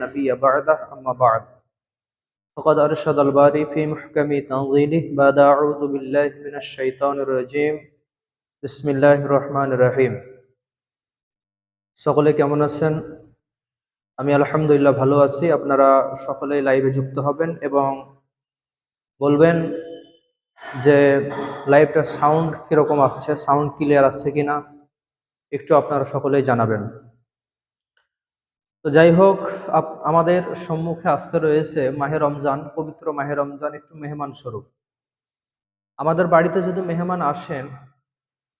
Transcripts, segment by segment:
نبي بعده أما بعد فقد أرشد الباري في محكم تنظيله بعد أعوذ بالله من الشيطان الرجيم بسم الله الرحمن الرحيم সকলে কেমন আছেন আমি আলহামদুলিল্লাহ ভালো আছি আপনারা সকলেই লাইভে যুক্ত হবেন এবং বলবেন যে লাইভটার সাউন্ড কিরকম আসছে সাউন্ড ক্লিয়ার আসছে কিনা একটু আপনারা সকলেই জানাবেন তো যাই হোক আমাদের সম্মুখে আসতে রয়েছে মাহে রমজান, পবিত্র মাহে রমজান, একটু মেহমান স্বরূপ। আমাদের বাড়িতে যদি মেহমান আসেন,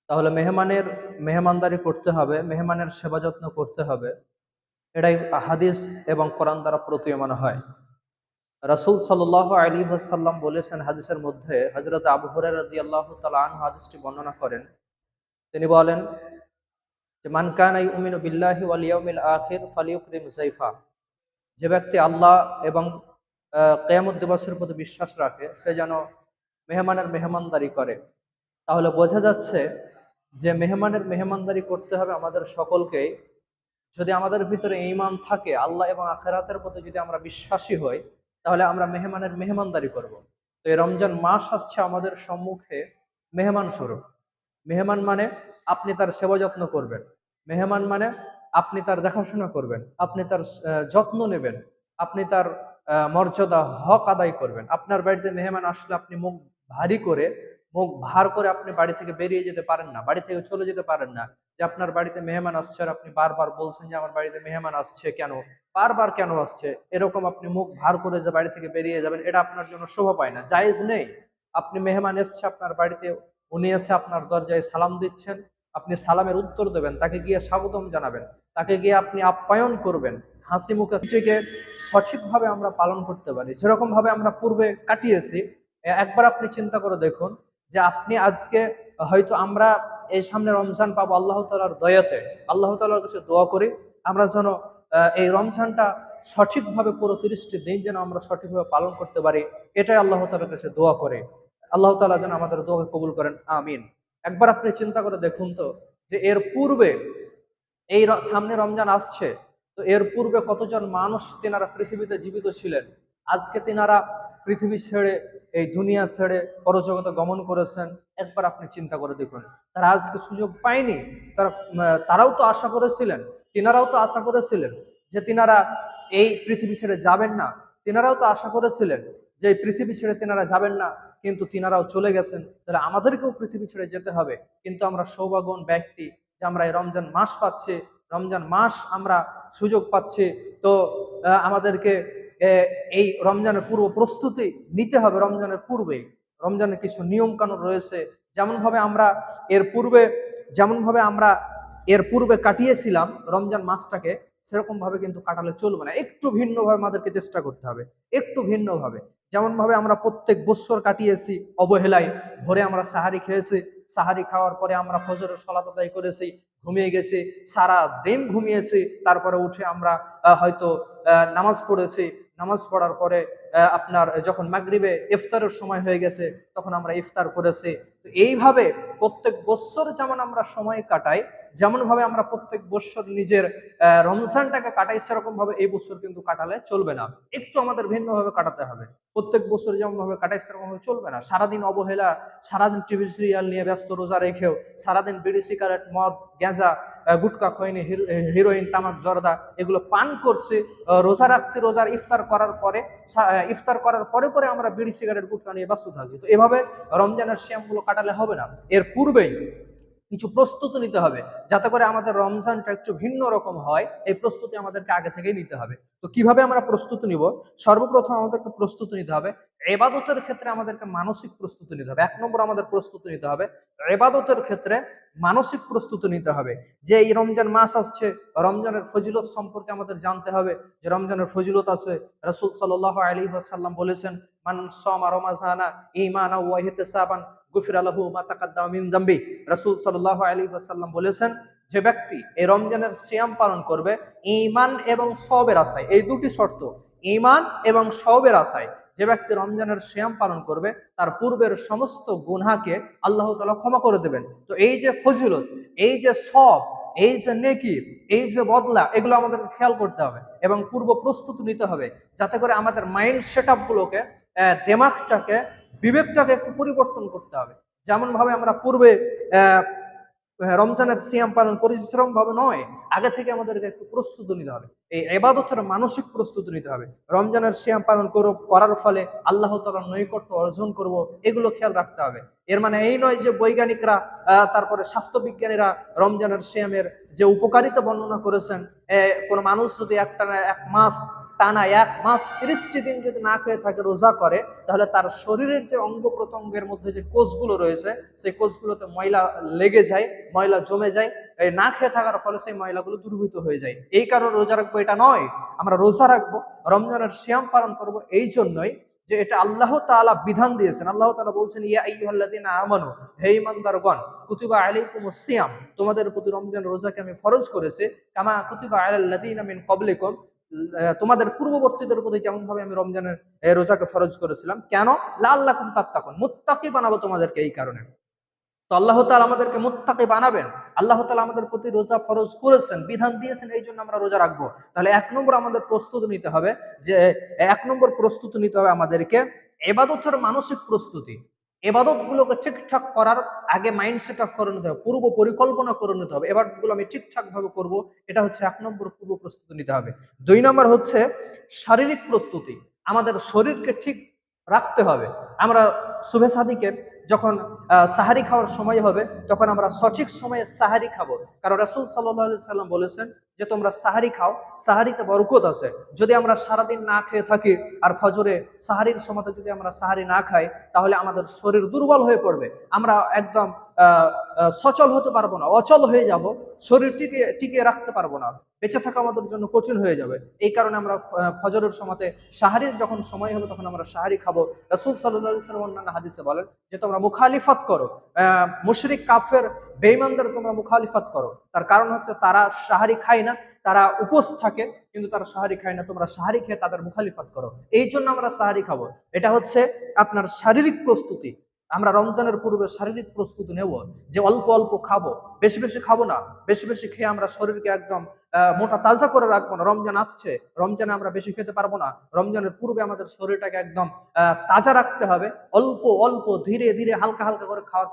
তাহলে মেহমানের, মেহমানদারি করতে হবে, মেহমানের সেবা যত্ন করতে হবে। এটাই হাদিস এবং কোরআন দ্বারা প্রতীয়মান হয়। রাসূল সাল্লাহ আলী সাল্লাম বলেছেন হাদিসের মধ্যে হজরত আবু হরের রাদি আল্লাহ তালা হাদিসটি বর্ণনা করেন। তিনি বলেন যে, মান কানা ইউমিনু বিল্লাহি ওয়াল ইয়াউমিল আখির ফালিয়ুকরিম যাইফা। যে ব্যক্তি আল্লাহ এবং কেয়ামত দিবসের প্রতি বিশ্বাস রাখে, সে যেন মেহমানের মেহমানদারি করে। তাহলে বোঝা যাচ্ছে যে, মেহমানের মেহমানদারি করতে হবে আমাদের সকলকেই। যদি আমাদের ভিতরে ঈমান থাকে, আল্লাহ এবং আখেরাতের প্রতি যদি আমরা বিশ্বাসী হই, তাহলে আমরা মেহমানের মেহমানদারি করব। তো এই রমজান মাস আসছে আমাদের সম্মুখে মেহমান স্বরূপ মেহমান মানে আপনি তার সেবা যত্ন করবেন। মেহমান মানে আপনি তার দেখাশোনা করবেন, আপনি তার যত্ন নেবেন, আপনি তার মর্যাদা, হক আদায় করবেন। আপনার বাড়িতে মেহমান আসলে আপনি মুখ ভারী করে, মুখ ভার করে আপনি বাড়ি থেকে বেরিয়ে যেতে পারেন না, বাড়ি থেকে চলে যেতে পারেন না। যে আপনার বাড়িতে মেহমান আসছে আর আপনি বারবার বলছেন যে আমার বাড়িতে মেহমান আসছে কেন, বারবার কেন আসছে, এরকম আপনি মুখ ভার করে যে বাড়ি থেকে বেরিয়ে যাবেন, এটা আপনার জন্য শোভা পায় না, জায়েজ নেই। আপনি মেহমান এসছে আপনার বাড়িতে, উনি এসে আপনার দরজায় সালাম দিচ্ছেন আপনি সালামের উত্তর দেবেন, তাকে গিয়ে স্বাগতম জানাবেন, তাকে গিয়ে আপনি আপ্যায়ন করবেন, হাসি মুখে সঠিকভাবে আমরা পালন করতে পারি। যেরকম ভাবে আমরা পূর্বে কাটিয়েছি। একবার আপনি চিন্তা করে দেখুন যে আপনি আজকে হয়তো আমরা এই সামনে রমজান পাবো আল্লাহ তালার দয়াতে। আল্লাহ তালার কাছে দোয়া করি, আমরা যেন এই রমজানটা সঠিকভাবে পুরো তিরিশটি দিন যেন আমরা সঠিকভাবে পালন করতে পারি, এটাই আল্লাহ তালার কাছে দোয়া করে। আল্লাহ তালা যেন আমাদের দোয়াকে কবুল করেন, আমিন। একবার আপনি চিন্তা করে দেখুন তো যে এর পূর্বে এই সামনে রমজান আসছে, তো এর পূর্বে কতজন মানুষ তেনারা পৃথিবীতে জীবিত ছিলেন? আজকে তেনারা পৃথিবী ছেড়ে, এই দুনিয়া ছেড়ে পরজগতে গমন করেছেন। একবার আপনি চিন্তা করে দেখুন। তারা আজকে সুযোগ পায়নি। তারা তারাও তো আশা করেছিলেন। তিনারাও তো আশা করেছিলেন যে তিনারা এই পৃথিবী ছেড়ে যাবেন না। তিনারাও তো আশা করেছিলেন যে পৃথিবী ছেড়ে তিনারা যাবেন না, কিন্তু তিনারাও চলে গেছেন, তাহলে আমাদেরকেও পৃথিবী ছেড়ে যেতে হবে। কিন্তু আমরা সৌভাগ্যবান ব্যক্তি যে আমরা এই রমজান মাস পাচ্ছি, রমজান মাস আমরা সুযোগ পাচ্ছি। তো আমাদেরকে এই রমজানের পূর্ব প্রস্তুতি নিতে হবে রমজানের পূর্বেই রমজানের কিছু নিয়ম কানুন রয়েছে। যেমন ভাবে আমরা এর পূর্বে যেমন ভাবে আমরা এর পূর্বে কাটিয়েছিলাম রমজান মাসটাকে সেরকম ভাবে কিন্তু কাটালে চলবে না। একটু ভিন্নভাবে আমাদেরকে চেষ্টা করতে হবে। একটু ভিন্নভাবে। যেমন ভাবে আমরা প্রত্যেক বৎসর কাটিয়েছি, অবহেলায় ভোরে আমরা সাহারি খেয়েছি, সাহারি খাওয়ার পরে আমরা ফজরের সলাপদায় করেছি, ঘুমিয়ে গেছি সারা দিন ঘুমিয়েছি, তারপরে উঠে আমরা হয়তো নামাজ পড়েছি নামাজ পড়ার পরে আপনার যখন মাগরিবে ইফতারের সময় হয়ে গেছে, তখন আমরা ইফতার করেছি। তো এইভাবে প্রত্যেক বৎসর যেমন আমরা সময় কাটাই যেমন ভাবে আমরা প্রত্যেক বৎসর নিজের রমজানটাকে কাটাই সেরকম ভাবে এই বছর কিন্তু কাটালে চলবে না। একটু আমাদের ভিন্নভাবে কাটাতে হবে। প্রত্যেক বছর যেমন ভাবে কাটাই সেরকম ভাবে চলবে না। সারাদিন অবহেলা, সারাদিন টিভি সিরিয়াল নিয়ে ব্যস্ত, রোজা রেখেও, সারাদিন বিড়ি, সিগারেট, মদ, গ্যাঁজা গুটকা খয়নি, হিরো- হিরোইন তামাক জর্দা, এগুলো পান করছে রোজা রাখছে, রোজার ইফতার করার পরে ইফতার করার পরে পরে আমরা বিড়ি, সিগারেট, গুটকা নিয়ে ব্যস্ত থাকছি তো এভাবে রমজানের শ্যামগুলো কাটালে হবে না। এর পূর্বেই কিছু প্রস্তুতি নিতে হবে। যাতে করে আমাদের রমজানটা একটু ভিন্ন রকম হয়, এই প্রস্তুতি আমাদেরকে আগে থেকেই নিতে হবে। তো কীভাবে আমরা প্রস্তুতি নিব? সর্বপ্রথম আমাদেরকে প্রস্তুতি নিতে হবে। এবাদতের ক্ষেত্রে আমাদেরকে মানসিক প্রস্তুতি নিতে হবে। এক নম্বর আমাদের প্রস্তুতি নিতে হবে। এবাদতের ক্ষেত্রে মানসিক প্রস্তুতি নিতে হবে। যে এই রমজান মাস আসছে, রমজানের ফজিলত সম্পর্কে আমাদের জানতে হবে। যে রমজানের ফজিলত আছে, রাসূল সাল্লাল্লাহু আলাইহি ওয়াসাল্লাম বলেছেন, মান সামা রমাজানা ঈমানা ওয়া ইহতিসাবান। গুফিরা লাহু মা তাকাদ্দামা মিন যামবি রাসূল সাল্লাল্লাহু আলাইহি বলেছেন, যে ব্যক্তি এই রমজানের সিয়াম পালন করবে ইমান এবং সবের আশায়, এই দুটি শর্ত, ঈমান এবং সওবের আশায়, যে ব্যক্তি রমজানের শ্যাম পালন করবে, তার পূর্বের সমস্ত গুনহাকে আল্লাহ তালা ক্ষমা করে দেবেন। তো এই যে ফজিলত, এই যে সব এই যে নেকি, এই যে বদলা, এগুলো আমাদের খেয়াল করতে হবে এবং পূর্ব প্রস্তুতি নিতে হবে, যাতে করে আমাদের মাইন্ড সেট আপগুলোকে দেমাগটাকে বিবেকটাকে একটু পরিবর্তন করতে হবে। যেমন ভাবে আমরা পূর্বে রমজানের সিয়াম পালন করেছি সেরকম ভাবে নয়। আগে থেকে আমাদেরকে একটু প্রস্তুতি নিতে হবে। এই এবাদতের মানসিক প্রস্তুতি নিতে হবে। রমজানের সিয়াম পালন করব করার ফলে আল্লাহ তালার নৈকট্য অর্জন করব, এগুলো খেয়াল রাখতে হবে। এর মানে এই নয় যে বৈজ্ঞানিকরা তারপরে স্বাস্থ্যবিজ্ঞানীরা রমজানের সিয়ামের যে উপকারিতা বর্ণনা করেছেন কোনো মানুষ যদি একটা এক মাস টানা এক মাস তিরিশটি দিন যদি না খেয়ে থাকে রোজা করে তাহলে তার শরীরের যে অঙ্গ প্রত্যঙ্গের মধ্যে যে কোষগুলো রয়েছে সেই কোষগুলোতে ময়লা লেগে যায় ময়লা জমে যায়। না খেয়ে থাকার ফলে সেই ময়লাগুলো দুর্বৃত হয়ে যায়। এই কারণে রোজা রাখব এটা নয়। আমরা রোজা রাখব রমজানের শ্যাম পালন করব এই জন্যই যে এটা আল্লাহ তাআলা বিধান দিয়েছেন। আল্লাহ তালা বলছেন ইয়া আইয়ুহাল্লাযীনা আমানু হে সিয়াম। তোমাদের প্রতি রমজান রোজাকে আমি ফরজ করেছি। কামা কুতিবা আলাল্লাযীনা মিন ক্বাবলিকুম আহ, তোমাদের পূর্ববর্তীদের প্রতি যেমন ভাবে আমি রমজানের রোজাকে ফরজ করেছিলাম, কেন? লাল্লাকুম তাত্তাকুন, মুত্তাকি বানাবো তোমাদেরকে এই কারণে। তো আল্লাহ তালা আমাদেরকে মুত্তাকি বানাবেন। আল্লাহ তালা আমাদের প্রতি রোজা ফরজ করেছেন, বিধান দিয়েছেন, এই জন্য আমরা রোজা রাখব। তাহলে এক নম্বর আমাদের প্রস্তুতি নিতে হবে যে, এক নম্বর প্রস্তুতি নিতে হবে আমাদেরকে এবাদতের মানসিক প্রস্তুতি। এবাদত গুলোকে ঠিকঠাক করার আগে মাইন্ড সেট আপ করে নিতে হবে, পূর্ব পরিকল্পনা করে নিতে হবে। এবারগুলো আমি ঠিকঠাকভাবে করব, এটা হচ্ছে এক নম্বর পূর্ব প্রস্তুতি নিতে হবে। দুই নম্বর হচ্ছে শারীরিক প্রস্তুতি। আমাদের শরীরকে ঠিক রাখতে হবে। আমরা শুভে সাদিকে যখন সাহারি খাওয়ার সময় হবে, তখন আমরা সঠিক সময়ে সাহারি খাব। কারণ রাসুল সাল্লাহ সাল্লাম বলেছেন যে, তোমরা সাহারি খাও, সাহারিতে বরকত আছে। যদি আমরা সারাদিন না খেয়ে থাকি আর ফজরে সাহারির সময় যদি আমরা সাহারি না খাই, তাহলে আমাদের শরীর দুর্বল হয়ে পড়বে। আমরা একদম সচল হতে পারব না, অচল হয়ে যাব, শরীর টিকে টিকিয়ে রাখতে পারব না, বেঁচে থাকা আমাদের জন্য কঠিন হয়ে যাবে। এই কারণে আমরা ফজরের সময়তে সাহারির যখন সময় হবে তখন আমরা সাহারি খাব। রাসুল সাল্লাম অন্যান্য হাদিসে বলেন যে, তোমরা মুখালিফত করো মুশরিক, কাফের বেইমানদের তোমরা মুখালিফত করো। তার কারণ হচ্ছে তারা সাহারি খায় না, তারা উপোস থাকে, কিন্তু তারা সাহারি খায় না, তোমরা সাহারি খেয়ে তাদের মুখালিফাত করো। এই জন্য আমরা সাহারি খাব। এটা হচ্ছে আপনার শারীরিক প্রস্তুতি। আমরা রমজানের পূর্বে শারীরিক প্রস্তুতি নেব, যে অল্প অল্প খাব, বেশি বেশি খাব না, বেশি বেশি খেয়ে আমরা শরীরকে একদম মোটা তাজা করে রাখব না। রমজান আসছে, রমজানে আমরা বেশি খেতে পারব না। রমজানের পূর্বে আমাদের শরীরটাকে একদম তাজা রাখতে হবে, অল্প অল্প ধীরে ধীরে হালকা হালকা করে খাওয়ার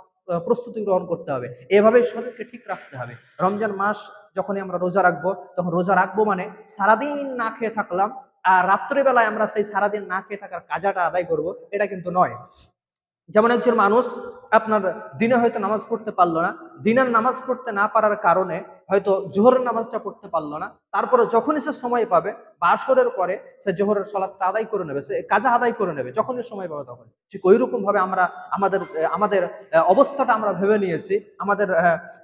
প্রস্তুতি গ্রহণ করতে হবে। এভাবে শরীরকে ঠিক রাখতে হবে। রমজান মাস যখনই আমরা রোজা রাখব, তখন রোজা রাখব মানে সারাদিন না খেয়ে থাকলাম, আর রাত্রিবেলায় আমরা সেই সারাদিন না খেয়ে থাকার কাজাটা আদায় করব, এটা কিন্তু নয়। যেমন একজন মানুষ আপনার দিনে হয়তো নামাজ পড়তে পারল না, দিনের নামাজ পড়তে না পারার কারণে হয়তো জোহরের নামাজটা পড়তে পারল না। তারপরে যখনই সে সময় পাবে, বাসরের পরে সে জোহরের সলাৎটা আদায় করে নেবে, সে কাজা আদায় করে নেবে, যখনই সময় পাবে তখন ঠিক ওই রকম ভাবে আমরা, আমাদের আমাদের অবস্থাটা আমরা ভেবে নিয়েছি। আমাদের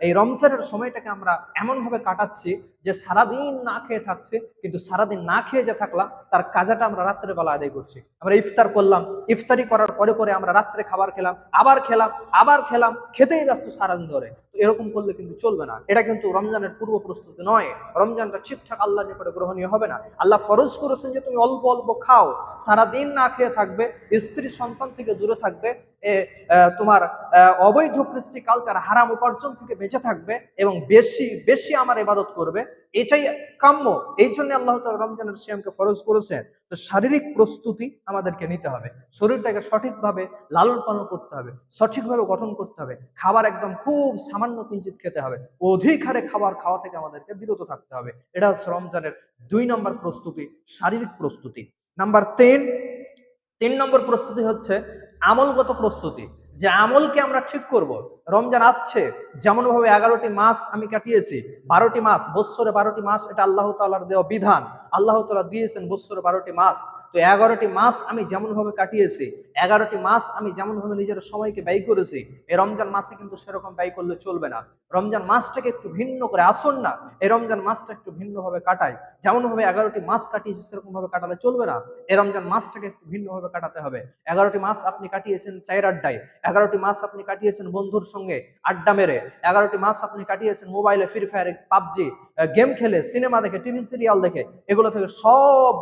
এই রমজানের সময়টাকে আমরা এমন ভাবে কাটাচ্ছি যে সারাদিন না খেয়ে থাকছি, কিন্তু সারাদিন না খেয়ে যে থাকলাম, তার কাজাটা আমরা রাত্রে বেলা আদায় করছি। আমরা ইফতার করলাম, ইফতারি করার পরে পরে আমরা রাত্রে খাবার খেলাম, আবার খেলাম আবার খেলাম, খেতেই ব্যস্ত সারাদিন ধরে। তো এরকম করলে কিন্তু চলবে না। এটা কিন্তু রমজানের পূর্ব প্রস্তুতি নয়। রমজানটা ঠিকঠাক আল্লাহর নিকটে গ্রহণীয় হবে না। আল্লাহ ফরজ করেছেন যে তুমি অল্প অল্প খাও। সারাদিন না খেয়ে থাকবে, স্ত্রী সন্তান থেকে দূরে থাকবে তোমার অবৈধ কৃষ্টি কালচার হারাম উপার্জন থেকে বেঁচে থাকবে এবং বেশি বেশি আমার ইবাদত করবে। এটাই কাম্য। এই জন্য আল্লাহ তাআলা রমজানের সিয়ামকে ফরজ করেছেন। তো শারীরিক প্রস্তুতি আমাদেরকে নিতে হবে। শরীরটাকে সঠিকভাবে লালন পালন করতে হবে, সঠিকভাবে গঠন করতে হবে। খাবার একদম খুব সামান্য কিঞ্চিত খেতে হবে। অধিক হারে খাবার খাওয়া থেকে আমাদেরকে বিরত থাকতে হবে। এটা হচ্ছে রমজানের দুই নম্বর প্রস্তুতি, শারীরিক প্রস্তুতি। নাম্বার তিন তিন নম্বর প্রস্তুতি হচ্ছে আমলগত প্রস্তুতি। যে আমলকে আমরা ঠিক করব। রমজান আসছে, যেমনভাবে এগারোটি মাস আমি কাটিয়েছি, বারোটি মাস বৎসরে বারোটি মাস, এটা আল্লাহ তালার দেওয়া বিধান। আল্লাহ তালা দিয়েছেন বৎসরে বারোটি মাস। তো এগারোটি মাস আমি যেমন ভাবে কাটিয়েছি, এগারোটি মাস আমি যেমন ভাবে নিজের সময়কে ব্যয় করেছি, এই রমজান মাসে কিন্তু সেরকম ব্যয় করলে চলবে না। রমজান মাসটাকে একটু ভিন্ন করে আসুন না, এই রমজান মাসটা একটু ভিন্নভাবে কাটাই। যেমন ভাবে এগারোটি মাস কাটিয়েছি সেরকম ভাবে কাটালে চলবে না, এই রমজান মাসটাকে একটু ভিন্নভাবে কাটাতে হবে। এগারোটি মাস আপনি কাটিয়েছেন চায়ের আড্ডায়, এগারোটি মাস আপনি কাটিয়েছেন বন্ধুর সঙ্গে আড্ডা মেরে, এগারোটি মাস আপনি কাটিয়েছেন মোবাইলে ফ্রি ফায়ার পাবজি গেম খেলে, সিনেমা দেখে, টিভি সিরিয়াল দেখে, এগুলো থেকে সব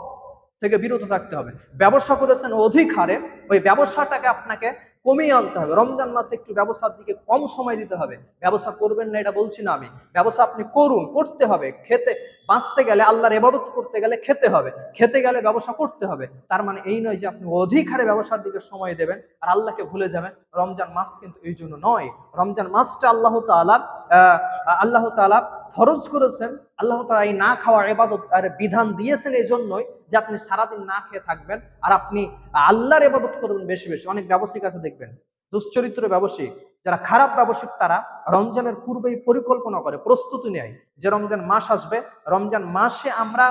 থেকে বিরত থাকতে হবে। ব্যবসা করেছেন অধিক হারে ওই ব্যবসাটাকে আপনাকে কমিয়ে আনতে হবে। রমজান মাসে একটু ব্যবসার দিকে কম সময় দিতে হবে। ব্যবসা করবেন না এটা বলছি না আমি। ব্যবসা আপনি করুন করতে হবে। খেতে বাঁচতে গেলে আল্লাহর এবাদত করতে গেলে খেতে হবে। খেতে গেলে ব্যবসা করতে হবে। তার মানে এই নয় যে আপনি অধিক হারে ব্যবসার দিকে সময় দেবেন আর আল্লাহকে ভুলে যাবেন। রমজান মাস কিন্তু এই জন্য নয়। রমজান মাসটা আল্লাহ আহ, আল্লাহ তাআলা ফরজ করেছেন, আল্লাহ তাআলা এই না খাওয়া এবাদত আর বিধান দিয়েছেন এই জন্যই যে আপনি সারাদিন না খেয়ে থাকবেন আর আপনি আল্লাহর এবাদত করবেন বেশি বেশি। অনেক ব্যবসায়িক আছে দেখবেন, দুশ্চরিত্র ব্যবসায়িক যারা খারাপ ব্যবসায়িক তারা রমজানের পূর্বেই পরিকল্পনা করে, প্রস্তুতি নেয় যে রমজান মাস আসবে, রমজান মাসে আমরা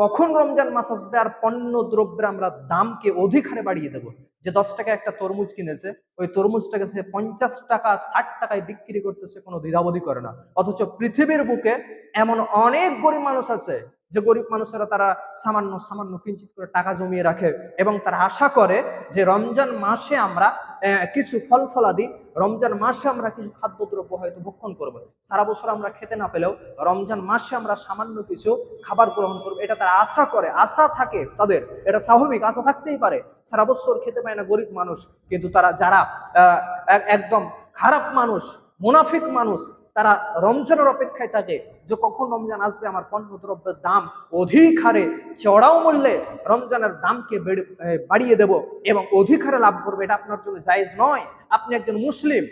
কখন রমজান মাস আসবে আর পণ্য দ্রব্যের আমরা দামকে অধিক হারে বাড়িয়ে দেবো। যে দশ টাকা একটা তরমুজ কিনেছে, ওই তরমুজটাকে সে পঞ্চাশ টাকা, ষাট টাকায় বিক্রি করতেছে, কোনো দ্বিধাবধি করে না। অথচ পৃথিবীর বুকে এমন অনেক গরিব মানুষ আছে যে গরিব মানুষেরা তারা সামান্য সামান্য কিঞ্চিত করে টাকা জমিয়ে রাখে এবং তারা আশা করে যে রমজান মাসে আমরা কিছু ফল ফলাদি, রমজান মাসে আমরা কিছু খাদ্যদ্রব্য হয়তো ভক্ষণ করব। সারা বছর আমরা খেতে না পেলেও রমজান মাসে আমরা সামান্য কিছু খাবার গ্রহণ করব। এটা তারা আশা করে, আশা থাকে তাদের। এটা স্বাভাবিক, আশা থাকতেই পারে। সারা বছর খেতে পায় না গরিব মানুষ, কিন্তু তারা, যারা একদম খারাপ মানুষ, মুনাফিক মানুষ তারা রমজানের অপেক্ষায় থাকে যে কখন রমজান আসবে, আমার পণ্য দ্রব্যের দাম অধিক হারে চড়াও মূল্যে রমজানের দামকে বেড়ে- বাড়িয়ে দেব এবং অধিক হারে লাভ করবে, এটা আপনার জন্য জায়েজ নয়। আপনি একজন মুসলিম,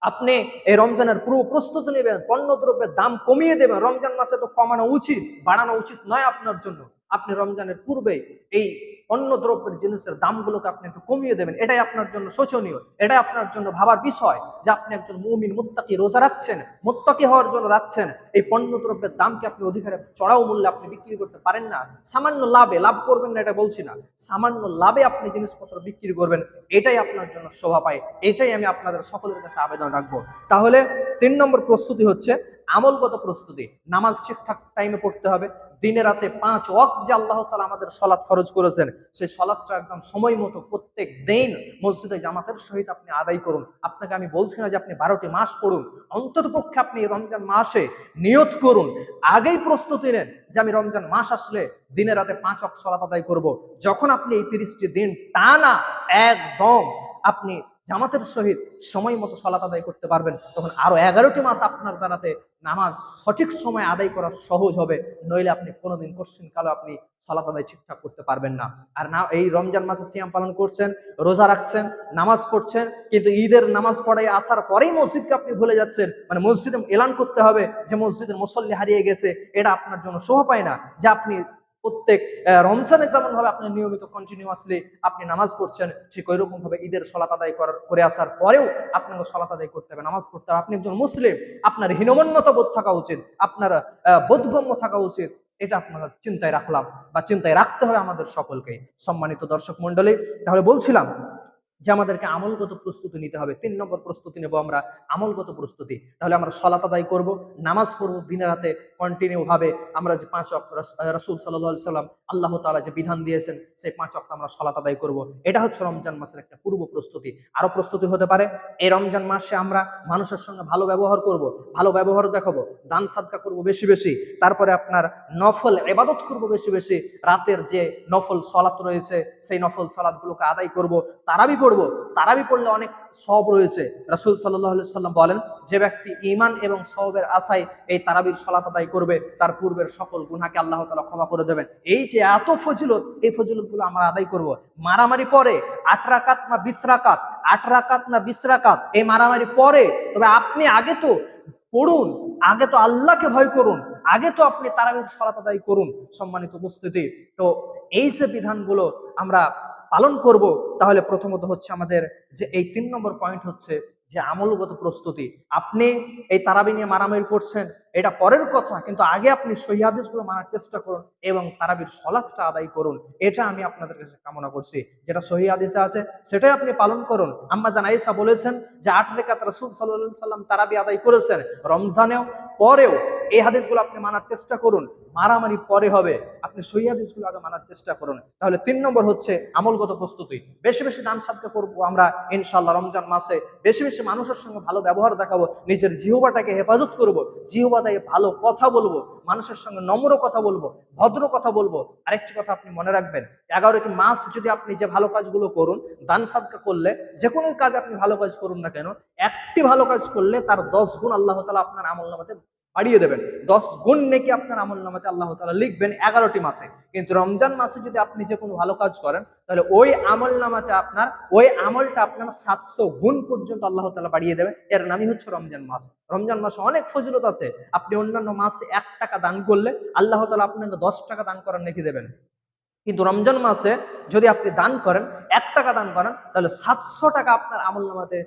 আপনি এই রমজানের পুরো প্রস্তুতি নেবেন পণ্য দ্রব্যের দাম কমিয়ে দেবেন, রমজান মাসে তো কমানো উচিত, বাড়ানো উচিত নয় আপনার জন্য। আপনি রমজানের পূর্বে এই পণ্য দ্রব্যের জিনিসের দামগুলোকে আপনি একটু কমিয়ে দেবেন। এটাই আপনার জন্য শোচনীয়। এটাই আপনার জন্য ভাবার বিষয় যে আপনি একজন মুমিন, মুত্তাকি, রোজা রাখছেন, মুত্তাকি হওয়ার জন্য রাখছেন। এই পণ্য দ্রব্যের দামকে আপনি অধিকারে চড়াও মূল্যে আপনি বিক্রি করতে পারেন না? সামান্য লাভে লাভ করবেন না, এটা বলছি না। সামান্য লাভে আপনি জিনিসপত্র বিক্রি করবেন, এটাই আপনার জন্য শোভা পায়। এটাই আমি আপনাদের সকলের কাছে আবেদন রাখব। তাহলে তিন নম্বর প্রস্তুতি হচ্ছে আমলগত প্রস্তুতি। নামাজ ঠিকঠাক টাইমে পড়তে হবে দিনে রাতে পাঁচ ওয়াক্ত যে আল্লাহ তালা আমাদের সলাৎ খরচ করেছেন, সেই সলাৎটা একদম সময় মতো প্রত্যেক দিন মসজিদে জামাতের সহিত আপনি আদায় করুন। আপনাকে আমি বলছি না যে আপনি বারোটি মাস পড়ুন অন্তত পক্ষে আপনি রমজান মাসে নিয়ত করুন। আগেই প্রস্তুতি নেন যে আমি রমজান মাস আসলে দিনে রাতে পাঁচ অক্ট সলাত আদায় করব। যখন আপনি এই তিরিশটি দিন টানা একদম আপনি জামাতের সহিত সময় মতো সলাত আদায় করতে পারবেন। তখন আরও এগারোটি মাস আপনার দ্বারাতে নামাজ সঠিক সময় আদায় করা সহজ হবে। নইলে আপনি কোনোদিন কোশ্চিন কালো আপনি সলাত আদায় ঠিকঠাক করতে পারবেন না। আর না, এই রমজান মাসে সিয়াম পালন করছেন, রোজা রাখছেন, নামাজ পড়ছেন, কিন্তু ঈদের নামাজ পড়াই আসার পরেই মসজিদকে আপনি ভুলে যাচ্ছেন। মানে মসজিদে এলান করতে হবে যে মসজিদের মুসল্লি হারিয়ে গেছে, এটা আপনার জন্য শোভা পায় না। যে আপনি প্রত্যেক রমজানে যেমন ভাবে আপনি নিয়মিত কন্টিনিউয়াসলি আপনি নামাজ পড়ছেন, ঠিক ওই রকম ভাবে ঈদের সলাত আদায় করে আসার পরেও আপনাকে সলাত আদায় করতে হবে, নামাজ পড়তে হবে। আপনি একজন মুসলিম, আপনার হীনমন্যতা বোধ থাকা উচিত, আপনার বোধগম্য থাকা উচিত, এটা আপনারা চিন্তায় রাখলাম বা চিন্তায় রাখতে হবে আমাদের সকলকে সম্মানিত দর্শক মন্ডলী তাহলে বলছিলাম যে আমাদেরকে আমলগত প্রস্তুতি নিতে হবে। তিন নম্বর প্রস্তুতি নেব আমরা আমলগত প্রস্তুতি। তাহলে আমরা সলাত আদায় করব, নামাজ পড়ব, দিনে রাতে কন্টিনিউ ভাবে আমরা যে পাঁচ অক্ট রাসুল সাল্লাহ সাল্লাম আল্লাহ তালা যে বিধান দিয়েছেন, সেই পাঁচ অক্ট আমরা সলাত আদায় করব। এটা হচ্ছে রমজান মাসের একটা পূর্ব প্রস্তুতি। আরও প্রস্তুতি হতে পারে, এই রমজান মাসে আমরা মানুষের সঙ্গে ভালো ব্যবহার করব। ভালো ব্যবহার দেখাবো, দান সাদকা করব বেশি বেশি, তারপরে আপনার নফল এবাদত করব বেশি বেশি, রাতের যে নফল সলাত রয়েছে, সেই নফল সলাদগুলোকে আদায় করব। তারাবি পড়ব তারাবি পড়লে অনেক সব রয়েছে। রাসুল সাল্লাহ সাল্লাম বলেন, যে ব্যক্তি ইমান এবং সবের আশায় এই তারাবির সলাত আদায় করবে, তার পূর্বের সকল গুনাকে আল্লাহ তালা ক্ষমা করে দেবেন। এই যে এত ফজিলত, এই ফজিলতগুলো আমরা আদায় করব। মারামারি পরে আট রাকাত না বিশ রাকাত? আট রাকাত না বিশ রাকাত? এই মারামারি পরে, তবে আপনি আগে তো পড়ুন, আগে তো আল্লাহকে ভয় করুন, আগে তো আপনি তারাবির সলাত আদায় করুন, সম্মানিত উপস্থিতি। তো এই যে বিধানগুলো আমরা পালন করব, তাহলে প্রথমত হচ্ছে আমাদের যে এই তিন নম্বর পয়েন্ট হচ্ছে যে আমলগত প্রস্তুতি। আপনি এই তারাবি নিয়ে মারামারি করছেন, এটা পরের কথা, কিন্তু আগে আপনি সহিহাদিসগুলো মানার চেষ্টা করুন এবং তারাবির সলাৎটা আদায় করুন। এটা আমি আপনাদের কাছে কামনা করছি। যেটা সহিহাদিসে আছে, সেটাই আপনি পালন করুন। আম্মা জান আয়েশা বলেছেন যে আট রেখাত রাসূল সাল্লাল্লাহু সাল্লাম তারাবি আদায় করেছেন। রমজানেও পরেও এই হাদিসগুলো আপনি মানার চেষ্টা করুন। মারামারি পরে হবে। আপনি সই হাদিসগুলো আগে মানার চেষ্টা করুন। তাহলে তিন নম্বর হচ্ছে আমলগত প্রস্তুতি। বেশি বেশি দান সাধ্য করব আমরা ইনশাল্লাহ রমজান মাসে। বেশি বেশি মানুষের সঙ্গে ভালো ব্যবহার দেখাবো। নিজের জিহবাটাকে হেফাজত করব। জিহবাটাকে ভালো কথা বলব। মানুষের সঙ্গে নম্র কথা বলব, ভদ্র কথা বলব। আরেকটি কথা আপনি মনে রাখবেন এগারোটি মাস যদি আপনি যে ভালো কাজগুলো করুন, দান সাদকা করলে, যে কোনো কাজ আপনি ভালো কাজ করুন না কেন, একটি ভালো কাজ করলে তার দশ গুণ আল্লাহ তালা আপনার আমল নামাতে বাড়িয়ে দেবেন। দশ গুণ নেকি আপনার আমল নামাতে আল্লাহ তালা লিখবেন এগারোটি মাসে। কিন্তু রমজান মাসে যদি আপনি যে কোনো ভালো কাজ করেন, তাহলে ওই আমল নামাতে আপনার, ওই আমলটা আপনার সাতশো গুণ পর্যন্ত আল্লাহ তালা বাড়িয়ে দেবেন। এর নামই হচ্ছে রমজান মাস। রমজান মাসে অনেক ফজিলত আছে। আপনি অন্যান্য মাসে এক টাকা দান করলে আল্লাহ তালা আপনাকে দশ টাকা দান করার নেকি দেবেন। কিন্তু রমজান মাসে যদি আপনি দান করেন, এক টাকা দান করেন, তাহলে সাতশো টাকা আপনার আমল নামাতে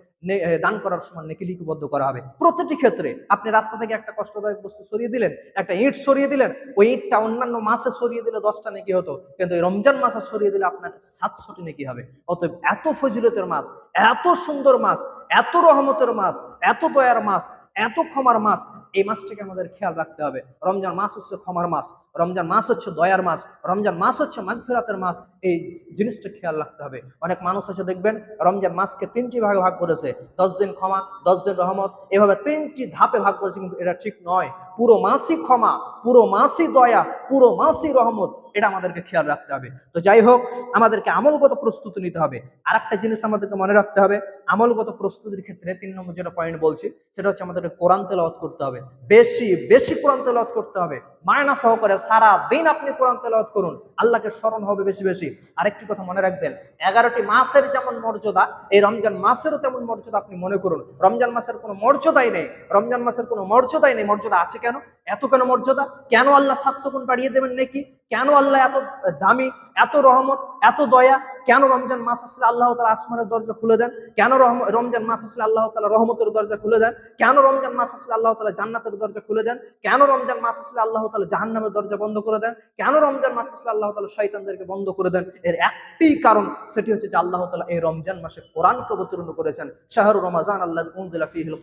দান করার সময় নেকি লিপিবদ্ধ করা হবে। প্রতিটি ক্ষেত্রে আপনি রাস্তা থেকে একটা কষ্টদায়ক বস্তু সরিয়ে দিলেন, একটা ইট সরিয়ে দিলেন, ওই ইটটা অন্যান্য মাসে সরিয়ে দিলে দশটা নেকি হতো, কিন্তু রমজান মাসে সরিয়ে দিলে আপনার সাতশোটি নেকি হবে। অতএব এত ফজিলতের মাস, এত সুন্দর মাস, এত রহমতের মাস, এত দয়ার মাস, এত ক্ষমার মাস, এই মাসটাকে আমাদের খেয়াল রাখতে হবে। রমজান মাস হচ্ছে ক্ষমার মাস। রমজান মাস হচ্ছে দয়ার মাস, রমজান মাস হচ্ছে মাগফিরাতের মাস, এই জিনিসটা খেয়াল রাখতে হবে। অনেক মানুষ আছে দেখবেন রমজান মাসকে তিনটি ভাগে ভাগ করেছে, দশ দিন ক্ষমা, দশ দিন রহমত, এভাবে তিনটি ধাপে ভাগ করেছে কিন্তু এটা ঠিক নয়। পুরো মাসই ক্ষমা, পুরো মাসই দয়া, পুরো মাসই রহমত, এটা আমাদেরকে খেয়াল রাখতে হবে। তো যাই হোক, আমাদেরকে আমলগত প্রস্তুতি নিতে হবে। আর একটা জিনিস আমাদেরকে মনে রাখতে হবে, আমলগত প্রস্তুতির ক্ষেত্রে তিন নম্বর যেটা পয়েন্ট বলছি, সেটা হচ্ছে আমাদেরকে কোরআন তেলাওয়াত করতে হবে। বেশি বেশি কোরআন তেলাওয়াত করতে হবে। মায়না সহকারে সারা দিন আপনি কোরআন তেলাওয়াত করুন, আল্লাহকে স্মরণ হবে বেশি বেশি। আরেকটি কথা মনে রাখবেন, এগারোটি মাসের যেমন মর্যাদা, এই রমজান মাসেরও তেমন মর্যাদা আপনি মনে করুন। রমজান মাসের কোনো মর্যাদাই নেই, রমজান মাসের কোনো মর্যাদাই নেই। মর্যাদা আছে কেন? এত কেন মর্যাদা? কেন আল্লাহ সাতশো গুণ বাড়িয়ে দেবেন নাকি? কেন আল্লাহ এত দামি, এত রহমত, এত দয়া? কেন রমজান মাস আসলে আল্লাহ তালা আসমানের দরজা খুলে দেন? কেন রমজান মাস আসলে আল্লাহ তালা রহমতের দরজা খুলে দেন? কেন রমজান মাস আসলে আল্লাহ তালা জান্নাতের দরজা খুলে দেন? কেন রমজান মাস আসলে আল্লাহ তালা জাহান্নামের দরজা বন্ধ করে দেন? কেন রমজান মাস আসলে আল্লাহ তালা শয়তানদেরকে বন্ধ করে দেন? এর একটি কারণ সেটি হচ্ছে যে আল্লাহ তালা এই রমজান মাসে কোরআনকে অবতীর্ণ করেছেন। শাহরু রমাজান আল্লাহ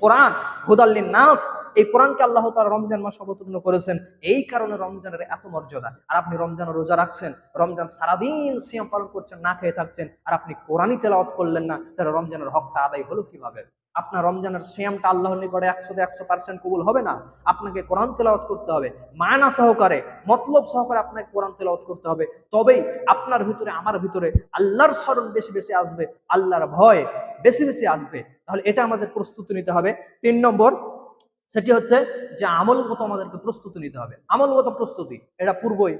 কোরআন। হুদাল্লিন নাস এই কোরআনকে আল্লাহ তালা রমজান মাস অবতীর্ণ করেছেন। এই কারণে রমজানের এত মর্যাদা। আর আপনি রমজান রোজা রাখছেন, রমজান সারাদিন সিয়াম পালন করছেন, না খেয়ে থাকছেন আর আপনি কোরআনই তেলাওয়াত করলেন না, তাহলে রমজানের হকটা আদায় হলো কীভাবে? আপনার রমজানের সিয়ামটা আল্লাহর নিকটে একশোতে একশো পার্সেন্ট কবুল হবে না? আপনাকে কোরআন তেলাওয়াত করতে হবে, মায়না সহকারে, মতলব সহকারে আপনাকে কোরআন তেলাওয়াত করতে হবে। তবেই আপনার ভিতরে, আমার ভিতরে আল্লাহর স্মরণ বেশি বেশি আসবে, আল্লাহর ভয় বেশি বেশি আসবে। তাহলে এটা আমাদের প্রস্তুতি নিতে হবে। তিন নম্বর সেটি হচ্ছে যে আমলগত আমাদেরকে প্রস্তুতি নিতে হবে। আমলগত প্রস্তুতি, এটা পূর্বই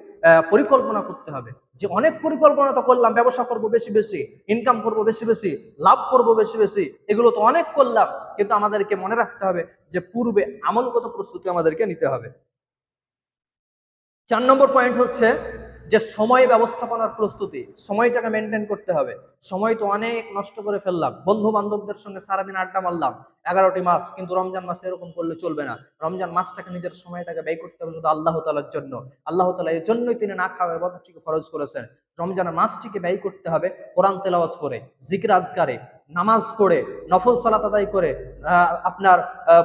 পরিকল্পনা করতে হবে। যে অনেক পরিকল্পনা তো করলাম, ব্যবসা করব বেশি বেশি ইনকাম করব বেশি বেশি, লাভ করব বেশি বেশি, এগুলো তো অনেক করলাম, কিন্তু আমাদেরকে মনে রাখতে হবে যে পূর্বে আমলগত প্রস্তুতি আমাদেরকে নিতে হবে। চার নম্বর পয়েন্ট হচ্ছে যে সময় ব্যবস্থাপনার প্রস্তুতি, সময়টাকে মেনটেন করতে হবে। সময় তো অনেক নষ্ট করে ফেললাম। বন্ধু বান্ধবদের সঙ্গে সারাদিন আড্ডা মারলাম। এগারোটি মাস, কিন্তু রমজান মাসে এরকম করলে চলবে না। রমজান মাসটাকে নিজের সময়টাকে ব্যয় করতে হবে শুধু আল্লাহ তালার জন্য। আল্লাহ তালা এই জন্যই তিনি না খাওয়ার কথাটিকে খরচ করেছেন। রমজানের মাসটিকে ব্যয় করতে হবে কোরআন তেলাওয়াত করে, জিকির আজকারে, নামাজ পড়ে, নফল সলাত আদায় করে আপনার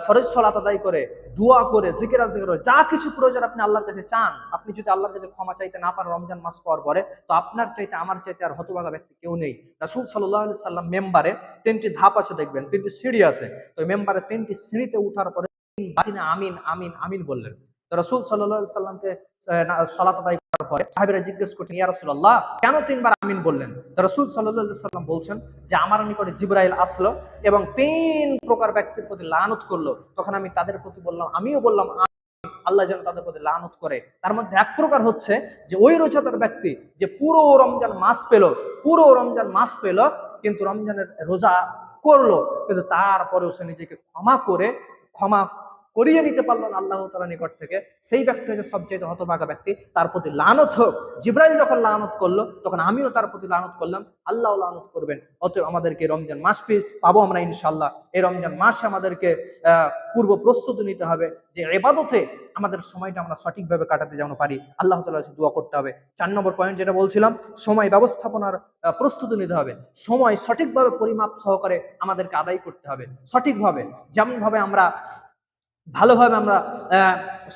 ফরজ সলাত আদায় করে, দোয়া করে, জিকির করে, যা কিছু প্রয়োজন আপনি আল্লাহর কাছে চান, আপনি যদি আল্লাহর কাছে ক্ষমা চাইতে না পারেন রমজান মাস পাওয়ার পরে, তো আপনার চাইতে, আমার চাইতে আর হতভাগা ব্যক্তি কেউ নেই। রাসুল সাল্লাহ সাল্লাম মেম্বারে তিনটি ধাপ আছে দেখবেন, তিনটি সিঁড়ি আছে। তো মেম্বারে তিনটি সিঁড়িতে উঠার পরে আমিন আমিন আমিন বললেন। রসুল সাল্লামকে সলাত আদায় করার পরে সাহেবেরা জিজ্ঞেস করছেন, ইয়া রসুল্লাহ কেন তিনবার আমিন বললেন? তো রসুল সাল্লাম বলছেন যে, আমার নিকটে জিব্রাইল আসলো এবং তিন প্রকার ব্যক্তির প্রতি লানত করল। তখন আমি তাদের প্রতি বললাম, আমিও বললাম আল্লাহ যেন তাদের প্রতি লানত করে। তার মধ্যে এক প্রকার হচ্ছে যে, ওই রোজাদার ব্যক্তি যে, পুরো রমজান মাস পেল, পুরো রমজান মাস পেল, কিন্তু রমজানের রোজা করল, কিন্তু তারপরেও সে নিজেকে ক্ষমা করে, ক্ষমা করিয়ে নিতে পারল না আল্লাহ তালা নিকট থেকে, সেই ব্যক্তি হচ্ছে সবচেয়ে হতভাগা ব্যক্তি। তার প্রতি লানত হোক, জিব্রাইল যখন লানত করল, তখন আমিও তার প্রতি লানত করলাম আল্লাহ লানত করবেন। অতএব আমাদেরকে রমজান মাস পিস পাবো আমরা ইনশাল্লাহ এই রমজান মাসে আমাদেরকে পূর্ব প্রস্তুতি নিতে হবে যে এবাদতে আমাদের সময়টা আমরা সঠিকভাবে কাটাতে যেন পারি। আল্লাহ তালা দোয়া করতে হবে। চার নম্বর পয়েন্ট যেটা বলছিলাম, সময় ব্যবস্থাপনার প্রস্তুতি নিতে হবে। সময় সঠিকভাবে পরিমাপ সহকারে আমাদেরকে আদায় করতে হবে। সঠিকভাবে, যেমনভাবে আমরা ভালোভাবে আমরা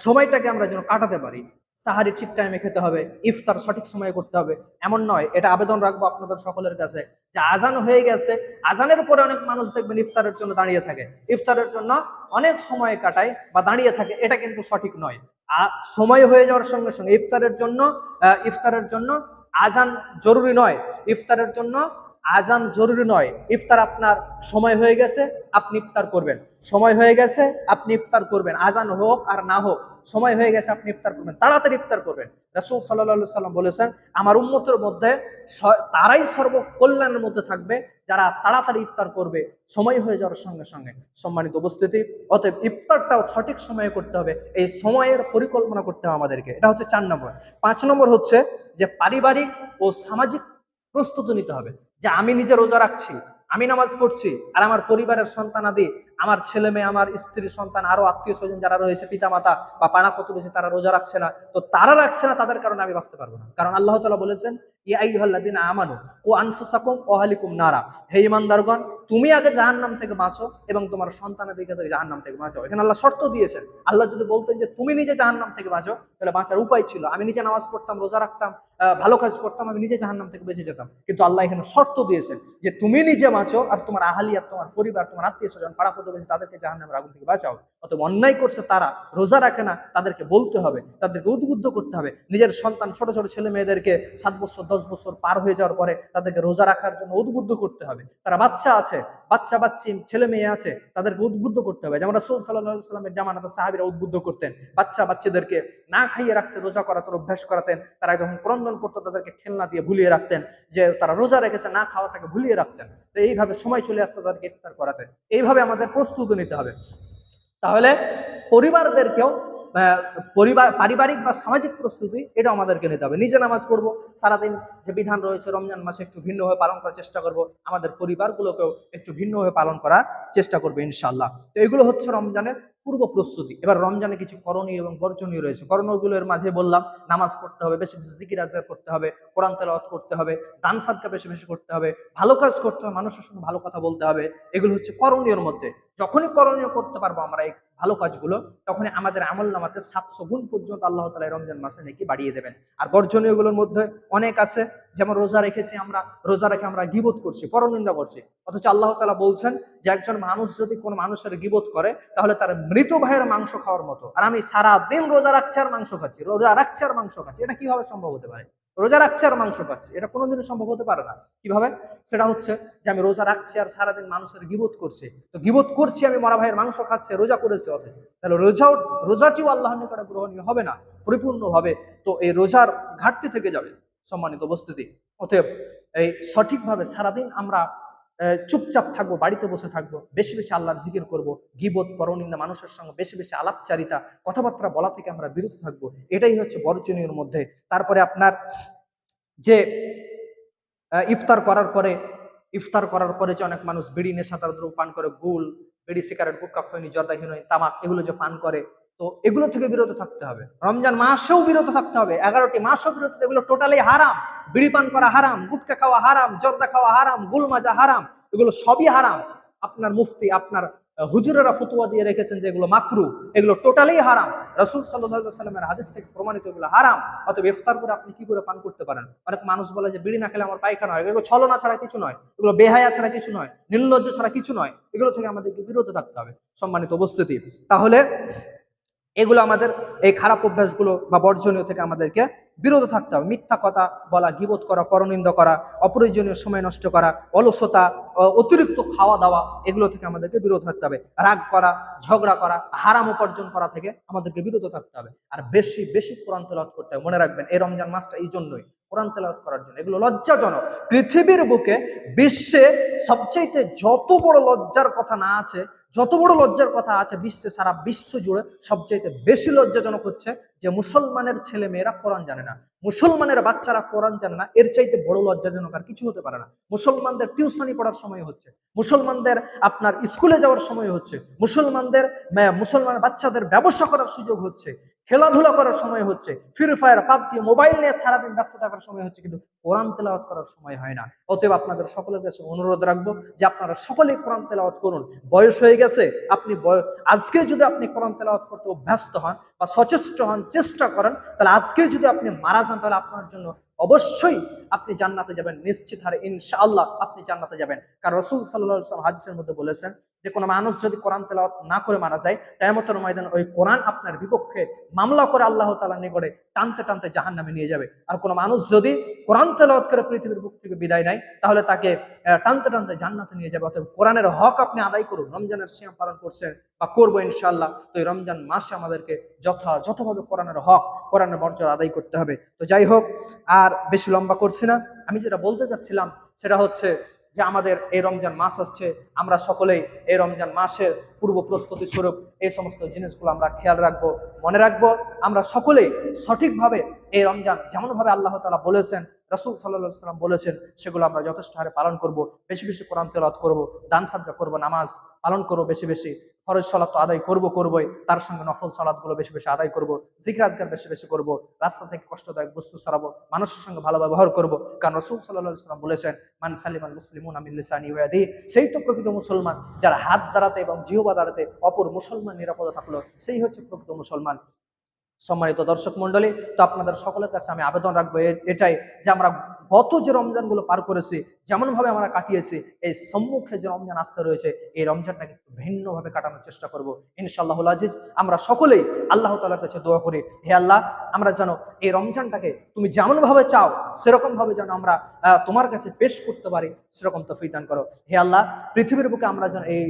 সময়টাকে আমরা যেন কাটাতে পারি। সাহারি ঠিক টাইমে খেতে হবে, ইফতার সঠিক সময়ে করতে হবে, এমন নয়। এটা আবেদন রাখব আপনাদের সকলের কাছে যে আজান হয়ে গেছে। আজানের পরে অনেক মানুষ দেখবেন ইফতারের জন্য দাঁড়িয়ে থাকে। ইফতারের জন্য অনেক সময় কাটায় বা দাঁড়িয়ে থাকে, এটা কিন্তু সঠিক নয়। সময় হয়ে যাওয়ার সঙ্গে সঙ্গে ইফতারের জন্য ইফতারের জন্য আজান জরুরি নয়। ইফতারের জন্য আজান জরুরি নয়। ইফতার আপনার সময় হয়ে গেছে, আপনি ইফতার করবেন। সময় হয়ে গেছে, আপনি ইফতার করবেন। আজান হোক আর না হোক, সময় হয়ে গেছে, আপনি ইফতার করবেন। তাড়াতাড়ি ইফতার করবেন। রাসূল সাল্লাল্লাহু সাল্লাম বলেছেন, আমার উম্মতের মধ্যে তারাই সর্বকল্যাণের মধ্যে থাকবে, যারা তাড়াতাড়ি ইফতার করবে, সময় হয়ে যাওয়ার সঙ্গে সঙ্গে। সম্মানিত উপস্থিতি, অতএব ইফতারটাও সঠিক সময়ে করতে হবে। এই সময়ের পরিকল্পনা করতে হবে আমাদেরকে। এটা হচ্ছে চার নম্বর। পাঁচ নম্বর হচ্ছে যে পারিবারিক ও সামাজিক প্রস্তুতি নিতে হবে। যে আমি নিজে রোজা রাখছি, আমি নামাজ পড়ছি, আর আমার পরিবারের সন্তানাদি আমার ছেলে মেয়ে, আমার স্ত্রী সন্তান, আরও আত্মীয় স্বজন যারা রয়েছে পিতা মাতা বা পাড়া প্রতিবেশী তারা রোজা রাখছে না। তো তারা রাখছে না, তাদের কারণে আমি বাঁচতে পারব না। কারণ আল্লাহ তালা বলেছেন আমানু আনফুসাকুম নারা। হে তুমি আগে জাহান্নাম থেকে বাঁচো এবং তোমার সন্তানের দিকে থেকে জাহান্নাম থেকে বাঁচো এখানে আল্লাহ শর্ত দিয়েছেন। আল্লাহ যদি বলতেন যে, তুমি নিজে জাহান্নাম থেকে বাঁচো তাহলে বাঁচার উপায় ছিল। আমি নিজে নামাজ পড়তাম, রোজা রাখতাম ভালো কাজ করতাম, আমি নিজে জাহান্নাম থেকে বেঁচে যেতাম। কিন্তু আল্লাহ এখানে শর্ত দিয়েছেন যে তুমি নিজে বাঁচো আর তোমার আহালি আর তোমার পরিবার, তোমার আত্মীয় স্বজন, পাড়া প্রতিবেশী, তাদেরকে জাহান্নামের আগুন থেকে বাঁচাও। অত অন্যায় করছে তারা, রোজা রাখে না, তাদেরকে বলতে হবে, তাদেরকে উদ্বুদ্ধ করতে হবে। নিজের সন্তান, ছোট ছোট ছেলে মেয়েদেরকে সাত বছর, দশ বছর পার হয়ে যাওয়ার পরে তাদেরকে রোজা রাখার জন্য উদ্বুদ্ধ করতে হবে। তারা বাচ্চা আছে, বাচ্চা, বাচ্চি, ছেলে মেয়ে আছে, তাদেরকে উদ্বুদ্ধ করতে হবে। যেমন রাসূল আলাইহি সাল্লামের জামানাতে সাহাবীরা উদ্বুদ্ধ করতেন। বাচ্চা, বাচ্চাদেরকে না খাইয়ে রাখতে, রোজা করাতেন, অভ্যাস করাতেন। তারা যখন ক্রন্দন করতো, তাদেরকে খেলনা দিয়ে ভুলিয়ে রাখতেন, যে তারা রোজা রেখেছে, না খাওয়াটাকে ভুলিয়ে রাখতেন। তো এইভাবে সময় চলে আসতে তাদেরকে ইফতার করাতেন এইভাবে আমাদের প্রস্তুতি নিতে হবে। তাহলে পরিবারদেরকেও পরিবার, পারিবারিক বা সামাজিক প্রস্তুতি এটা আমাদেরকে নিতে হবে। নিজে নামাজ পড়ব, সারাদিন যে বিধান রয়েছে, রমজান মাসে একটু ভিন্নভাবে পালন করার চেষ্টা করব, আমাদের পরিবারগুলোকেও একটু ভিন্নভাবে পালন করার চেষ্টা করব ইনশাল্লাহ তো এগুলো হচ্ছে রমজানের পূর্ব প্রস্তুতি। এবার রমজানে কিছু করণীয় এবং বর্জনীয় রয়েছে। করণীয়গুলোর মাঝে বললাম, নামাজ পড়তে হবে, বেশি বেশি জিকির আজগার করতে হবে, কোরআন তেলাওয়াত করতে হবে, দান সাদকা বেশি বেশি করতে হবে, ভালো কাজ করতে হবে, মানুষের সঙ্গে ভালো কথা বলতে হবে, এগুলো হচ্ছে করণীয়র মধ্যে। যখনই করণীয় করতে পারব আমরা এই ভালো কাজগুলো, তখনই আমাদের আমল নামাতে সাতশো গুণ পর্যন্ত আল্লাহ তালা রমজান মাসে নাকি বাড়িয়ে দেবেন। আর বর্জনীয়গুলোর মধ্যে অনেক আছে, যেমন রোজা রেখেছি আমরা, রোজা রেখে আমরা গিবোধ করছি, পরনিন্দা করছি। অথচ আল্লাহ তালা বলছেন যে একজন মানুষ যদি কোনো মানুষের গিবোধ করে, তাহলে তার মৃত ভাইয়ের মাংস খাওয়ার মতো। আর আমি সারা দিন রোজা রাখছি আর মাংস খাচ্ছি, রোজা রাখছি আর মাংস খাচ্ছি, এটা কীভাবে সম্ভব হতে পারে? রোজা রাখছি আর মাংস খাচ্ছি। এটা কোনোদিনও সম্ভব হতে পারে না। কীভাবে? সেটা হচ্ছে যে আমি রোজা রাখছি আর সারাদিন মানুষের গিবত করছে। তো গিবোধ করছি আমি, মরা ভাইয়ের মাংস খাচ্ছে, রোজা করেছি অথচ। তাহলে রোজাও, রোজাটিও আল্লাহর নিকটে গ্রহণীয় হবে না, পরিপূর্ণভাবে। তো এই রোজার ঘাটতি থেকে যাবে সম্মানিত উপস্থিতি। অতএব এই সঠিকভাবে সারাদিন আমরা চুপচাপ থাকব, বাড়িতে বসে থাকব, বেশি বেশি আল্লাহর জিকির করব, গিবত পরনিন্দা মানুষের সঙ্গে বেশি বেশি আলাপচারিতা, কথাবার্তা বলা থেকে আমরা বিরত থাকব, এটাই হচ্ছে বর্জনীয়র মধ্যে। তারপরে আপনার যে ইফতার করার পরে, ইফতার করার পরে যে অনেক মানুষ বিড়ি নেশাদার দ্রব্য পান করে, গুল, বিড়ি, সিগারেট, গুটকা, খৈনি, জর্দা হিনোই তামাক, এগুলো যে পান করে তো এগুলো থেকে বিরত থাকতে হবে। রমজান মাসেও বিরত থাকতে হবে। এগারোটি মাসও বিরত এগুলো টোটালি হারাম। বিড়ি পান করা হারাম, গুটকা খাওয়া হারাম, জর্দা খাওয়া হারাম, গুল মাজা হারাম, এগুলো সবই হারাম। আপনার মুফতি, আপনার হুজুরেরা ফতুয়া দিয়ে রেখেছেন যে এগুলো মাকরু, এগুলো টোটালি হারাম। রসুল সাল্লামের হাদিস থেকে প্রমাণিত এগুলো হারাম। অতএব ইফতার করে আপনি কি করে পান করতে পারেন? অনেক মানুষ বলে যে বিড়ি না খেলে আমার পায়খানা হয়। এগুলো ছলনা ছাড়া কিছু নয়। এগুলো বেহায়া ছাড়া কিছু নয়। নির্লজ্জ ছাড়া কিছু নয়। এগুলো থেকে আমাদেরকে বিরত থাকতে হবে। সম্মানিত উপস্থিতি। তাহলে এগুলো আমাদের এই খারাপ অভ্যাসগুলো বা বর্জনীয় থেকে আমাদেরকে বিরত থাকতে হবে। মিথ্যা কথা বলা, গিবত করা, পরনিন্দ করা, অপ্রয়োজনীয় সময় নষ্ট করা, অলসতা অতিরিক্ত খাওয়া দাওয়া, এগুলো থেকে আমাদেরকে বিরত থাকতে হবে। রাগ করা, ঝগড়া করা, হারাম উপার্জন করা থেকে আমাদেরকে বিরত থাকতে হবে। আর বেশি বেশি কোরআন তেলাওয়াত করতে হবে। মনে রাখবেন, এই রমজান মাসটা এই জন্যই। কোরআন তেলাওয়াত করার জন্য। এগুলো লজ্জাজনক। পৃথিবীর বুকে বিশ্বে সবচাইতে যত বড় লজ্জার কথা না আছে যত বড় লজ্জার কথা আছে বিশ্বে সারা বিশ্ব জুড়ে সবচাইতে বেশি লজ্জাজনক হচ্ছে যে মুসলমানের ছেলে মেয়েরা কোরআন জানে না। মুসলমানের বাচ্চারা কোরআন জানে না, এর চাইতে বড় লজ্জাজনক আর কিছু হতে পারে না। মুসলমানদের টিউশনি পড়ার সময় হচ্ছে, মুসলমানদের আপনার স্কুলে যাওয়ার সময় হচ্ছে, মুসলমানদের মুসলমান বাচ্চাদের ব্যবসা করার সুযোগ হচ্ছে, খেলাধুলা করার সময় হচ্ছে ফ্রি ফায়ার পাবজি মোবাইল নিয়ে সারাদিন ব্যস্ত থাকার সময় হচ্ছে, কিন্তু কোরআন তেলাওয়াত করার সময় হয় না। অতএব আপনাদের সকলের কাছে অনুরোধ রাখব যে আপনারা সকলেই কোরআন তেলাওয়াত করুন। বয়স হয়ে গেছে, আপনি আজকে যদি আপনি কোরআন তেলাওয়াত করতে অভ্যস্ত হন বা সচেষ্ট হন চেষ্টা করেন, তাহলে আজকে যদি আপনি মারা যান, তাহলে আপনার জন্য অবশ্যই আপনি জান্নাতে যাবেন, নিশ্চিত হারে ইনশাআল্লাহ আপনি জান্নাতে যাবেন। কারণ রসুল সাল্লাহ হাদিসের মধ্যে বলেছেন যে কোনো মানুষ যদি কোরআন তেলাওয়াত না করে মারা যায় তেমতর ময়দান ওই কোরআন আপনার বিপক্ষে মামলা করে আল্লাহ তালা নিকটে টানতে টানতে জাহান নামে নিয়ে যাবে। আর কোনো মানুষ যদি কোরআন তেলাওয়াত করে পৃথিবীর বুক থেকে বিদায় নেয়, তাহলে তাকে টানতে টানতে জান্নাতে নিয়ে যাবে। অতএব কোরআনের হক আপনি আদায় করুন। রমজানের সিয়াম পালন করছেন বা করব ইনশাআল্লাহ, তো এই রমজান মাসে আমাদেরকে যথাযথভাবে কোরআনের হক, কোরআনের মর্যাদা আদায় করতে হবে। তো যাই হোক, আর বেশি লম্বা করছি না। আমি যেটা বলতে চাচ্ছিলাম, সেটা হচ্ছে যে আমাদের এই রমজান মাস আসছে, আমরা সকলেই এই রমজান মাসের পূর্ব প্রস্তুতি স্বরূপ এই সমস্ত জিনিসগুলো আমরা খেয়াল রাখব, মনে রাখব। আমরা সকলেই সঠিকভাবে এই রমজান যেমনভাবে আল্লাহ তালা বলেছেন, রাসুল সাল্লাহ সাল্লাম বলেছেন, সেগুলো আমরা যথেষ্ট হারে পালন করব। বেশি বেশি কোরআন তেলত করব, দান সাদা করব, নামাজ পালন করব বেশি বেশি, ফরজ সালাত তো আদায় করব করবোই, তার সঙ্গে নফল সালাদগুলো বেশি বেশি আদায় করব জিজ্ঞাজগার বেশি বেশি করব, রাস্তা থেকে কষ্টদায়ক বস্তু সরাবো, মানুষের সঙ্গে ভালো ব্যবহার করব। কারণ রসুল সাল্লাহ সাল্লাম বলেছেন, মান সালিমান মুসলিমুন আমিন লিসানি ওয়াদি সেই তো প্রকৃত মুসলমান, যার হাত দাঁড়াতে এবং জিহবা দাঁড়াতে অপর মুসলমান নিরাপদে থাকল, সেই হচ্ছে প্রকৃত মুসলমান। সম্মানিত দর্শক মন্ডলী তো আপনাদের সকলের কাছে আমি আবেদন রাখব এটাই যে আমরা গত যে রমজানগুলো পার করেছে যেমন ভাবে আমরা কাটিয়েছি, এই সম্মুখে যে রমজান আসতে রয়েছে, এই রমজানটাকে ভিন্নভাবে কাটানোর চেষ্টা করব। ইনশাআল্লাহ আজিজ, আমরা সকলেই আল্লাহ তালার কাছে দোয়া করি, হে আল্লাহ, আমরা যেন এই রমজানটাকে তুমি যেমন ভাবে চাও সেরকম ভাবে যেন আমরা তোমার কাছে পেশ করতে পারি, সেরকম তো দান করো। হে আল্লাহ, পৃথিবীর বুকে আমরা যেন এই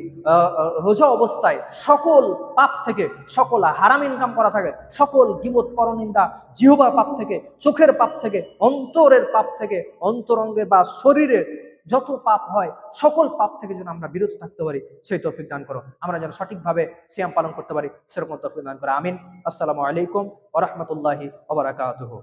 রোজা অবস্থায় সকল পাপ থেকে, সকল হারাম ইনকাম করা থাকে, সকল গিবত পরনিন্দা জিহবার পাপ থেকে, চোখের পাপ থেকে, অন্তরের পাপ থেকে অন্তরঙ্গে বা শরীরে যত পাপ হয়, সকল পাপ থেকে যেন আমরা বিরত থাকতে পারি, সেই তৌফিক দান করো। আমরা যেন সঠিকভাবে সিয়াম পালন করতে পারি, সেরকম তৌফিক দান করো। আমিন। আসসালামু আলাইকুম ওরহমতুল্লাহি ওবরাকাতুহু